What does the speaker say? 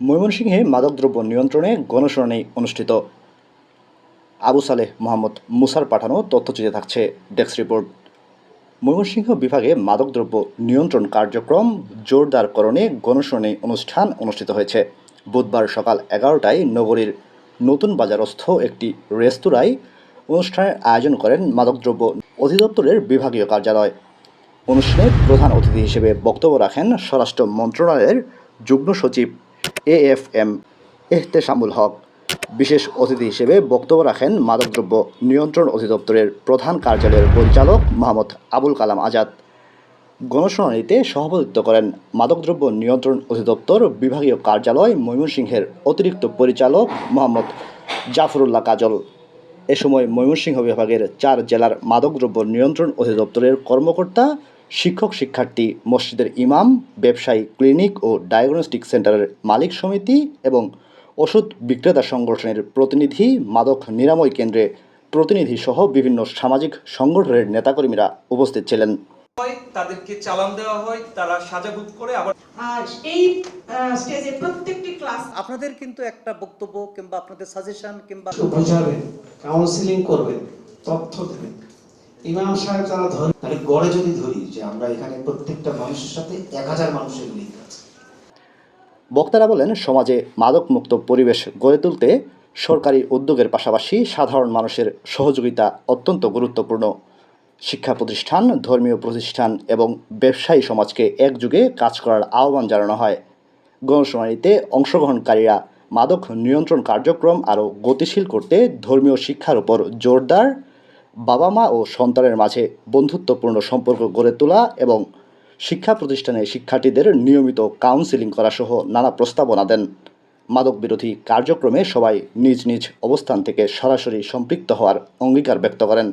ময়মনসিংহে মাদকদ্রব্য নিয়ন্ত্রণে গণশুনানি অনুষ্ঠিত। আবু সালেহ মোহাম্মদ মুসার পাঠানো তথ্যচিত্রে থাকছে ডেস্ক রিপোর্ট। ময়মনসিংহ বিভাগে মাদকদ্রব্য নিয়ন্ত্রণ কার্যক্রম জোরদারকরণে গণশুনানি অনুষ্ঠান অনুষ্ঠিত হয়েছে। বুধবার সকাল এগারোটায় নগরীর নতুন বাজারস্থ একটি রেস্তোরাঁয় অনুষ্ঠানের আয়োজন করেন মাদকদ্রব্য অধিদপ্তরের বিভাগীয় কার্যালয়। অনুষ্ঠানে প্রধান অতিথি হিসেবে বক্তব্য রাখেন স্বরাষ্ট্র মন্ত্রণালয়ের যুগ্ম সচিব A F M Ehteshamul Haque. বিশেষ অতিথি হিসেবে বক্তব্য রাখেন মাদকদ্রব্য নিয়ন্ত্রণ অধিদপ্তরের প্রধান কার্যালয়ের পরিচালক মোহাম্মদ আবুল কালাম আজাদ। গণশুনানিতে সভাপতিত্ব করেন মাদকদ্রব্য নিয়ন্ত্রণ অধিদপ্তর বিভাগীয় কার্যালয় ময়মনসিংহের অতিরিক্ত পরিচালক মোহাম্মদ জাফরুল্লাহ কাজল। এ সময় ময়মনসিংহ বিভাগের চার জেলার মাদকদ্রব্য নিয়ন্ত্রণ অধিদপ্তরের কর্মকর্তা শিক্ষক শিক্ষার্থী মসজিদের ইমাম ব্যবসায়ী ক্লিনিক ও ডায়াগনস্টিক সেন্টারের মালিক সমিতি এবং ওষুধ বিক্রেতা সংগঠনের প্রতিনিধি মাদক নিরাময় কেন্দ্রে প্রতিনিধি সহ বিভিন্ন সামাজিক সংগঠনের নেতাকর্মীরা উপস্থিত ছিলেন। তাদেরকে চালান দেওয়া হয় তারা সাজা করে আবার এই স্টেজে প্রত্যেকটি ক্লাস আপনাদের কিন্তু একটা বক্তব্য কিংবা আপনাদের সাজেশন কিংবা বোঝাবেন কাউন্সিলিং করবেন তথ্য দেবেন। ইমাম সাহেব যারা ধরে তাহলে গড়ে যদি ধরি আমরা এখানে প্রত্যেকটা মানুষের সাথে এক হাজার মানুষের আছে। বক্তারা বলেন, সমাজে মাদকমুক্ত পরিবেশ গড়ে তুলতে সরকারি উদ্যোগের পাশাপাশি সাধারণ মানুষের সহযোগিতা অত্যন্ত গুরুত্বপূর্ণ। শিক্ষা প্রতিষ্ঠান, ধর্মীয় প্রতিষ্ঠান এবং ব্যবসায়ী সমাজকে একযুগে কাজ করার আহ্বান জানানো হয়। গণশুনানিতে অংশগ্রহণকারীরা মাদক নিয়ন্ত্রণ কার্যক্রম আরও গতিশীল করতে ধর্মীয় শিক্ষার উপর জোরদার বাবা মা ও সন্তানের মাঝে বন্ধুত্বপূর্ণ সম্পর্ক গড়ে তোলা এবং শিক্ষা প্রতিষ্ঠানে শিক্ষার্থীদের নিয়মিত কাউন্সিলিং করা সহ নানা প্রস্তাবনা দেন। মাদক বিরোধী কার্যক্রমে সবাই নিজ নিজ অবস্থান থেকে সরাসরি সম্পৃক্ত হওয়ার অঙ্গীকার ব্যক্ত করেন।